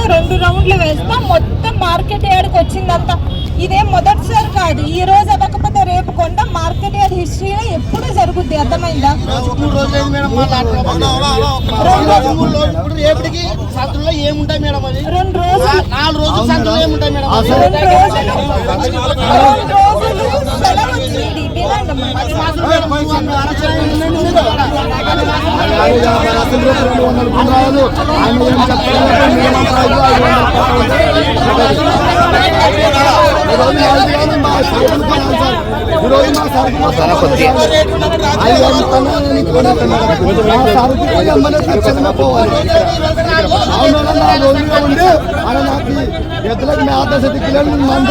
లో రెండు రౌండ్లు వేస్తా మొత్తం మార్కెట్ యార్డ్కి వచ్చిందంతా. ఇదేం మొదటిసారి కాదు ఈ రోజు అవ్వకపోతే రేపు కొండ మార్కెట్ యార్డ్ హిస్టరీలో ఎప్పుడు జరుగుద్ది అర్థమైందా? రోజులు రెండు రోజులు. మూడు రోజులు. రెండు వందల గుండాలు ఆయన ఏం చెప్తున్నారంటే నియమం కాదు ఐదు వందల మా సరుకులు కొనాలి సార్ ఈరోజు మా సరుకులు ఐదు వందల కొనాలని కొనాలి మా సరుకులు పోవాలి ఎద్దులకు మేత మంది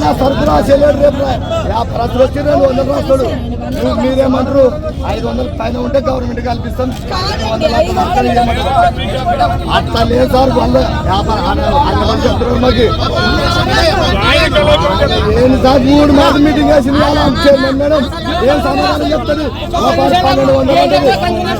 నా సరుకులు చెల్లెడు రేపు ప్రజలు వచ్చి రెండు వందలు రాస్తాడు నువ్వు మీరేమంటారు ఐదు వందలు పైన ఉంటే గవర్నమెంట్ కల్పిస్తాం అట్లా లేదు సార్ వాళ్ళు వ్యాపారం చెప్తున్నారు మాకు ఏం సార్ మూడు మాట మీటింగ్ వేసింది మేడం ఏం సమాధానం పన్నెండు వందలు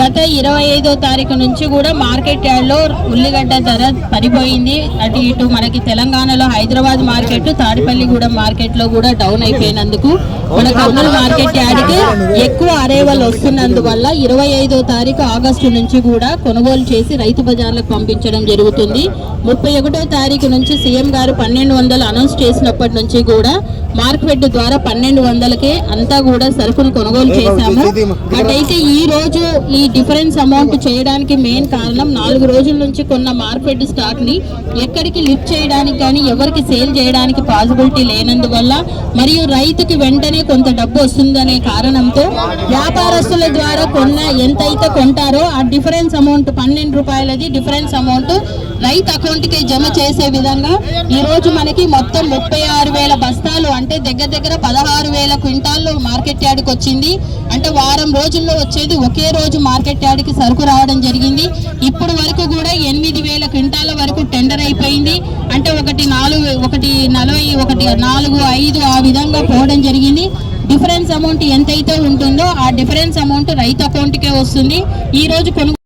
గత ఇరవై ఐదో తారీఖు నుంచి కూడా మార్కెట్ యార్డ్లో ఉల్లిగడ్డ ధర పడిపోయింది. అటు ఇటు మనకి తెలంగాణలో హైదరాబాద్ మార్కెట్ తాడిపల్లిగూడెం మార్కెట్లో కూడా డౌన్ అయిపోయినందుకు మన కర్నూలు మార్కెట్ యార్డ్కి ఎక్కువ అరేవల్ వస్తున్నందువల్ల ఇరవై ఐదో తారీఖు ఆగస్టు నుంచి కూడా కొనుగోలు చేసి రైతు బజార్లకు పంపించడం జరుగుతుంది. ముప్పై ఒకటో తారీఖు నుంచి సీఎం గారు పన్నెండు వందలు అనౌన్స్ చేసినప్పటి నుంచి కూడా మార్కెట్ ద్వారా పన్నెండు వందలకే అంతా కూడా సరుకును కొనుగోలు చేశాము. అయితే ఈ రోజు ఈ డిఫరెన్స్ అమౌంట్ చేయడానికి మెయిన్ కారణం నాలుగు రోజుల నుంచి కొన్న మార్కెట్ స్టాక్ని ఎక్కడికి లిఫ్ట్ చేయడానికి కానీ ఎవరికి సేల్ చేయడానికి పాసిబిలిటీ లేనందువల్ల మరియు రైతుకి వెంటనే కొంత డబ్బు వస్తుందనే కారణంతో వ్యాపారస్తుల ద్వారా కొన్న ఎంతైతే కొంటారో ఆ డిఫరెన్స్ అమౌంట్ పన్నెండు రూపాయలది. డిఫరెన్స్ అమౌంట్ రైతు అకౌంట్కి జమ చేసే విధంగా ఈ రోజు మనకి మొత్తం ముప్పై ఆరు వేల బస్తాలు అంటే దగ్గర దగ్గర పదహారు వేల క్వింటాల్లో మార్కెట్ యార్డ్కి వచ్చింది. అంటే వారం రోజుల్లో వచ్చేది ఒకే రోజు మార్కెట్ యార్డ్కి సరుకు రావడం జరిగింది. ఇప్పుడు వరకు కూడా ఎనిమిది వేల క్వింటాల వరకు టెండర్ అయిపోయింది. అంటే ఒకటి నాలుగు ఒకటి నలభై ఒకటి నాలుగు ఐదు ఆ విధంగా పోవడం జరిగింది. డిఫరెన్స్ అమౌంట్ ఎంతైతే ఉంటుందో ఆ డిఫరెన్స్ అమౌంట్ రైతు అకౌంట్కే వస్తుంది. ఈ రోజు కొనుగోలు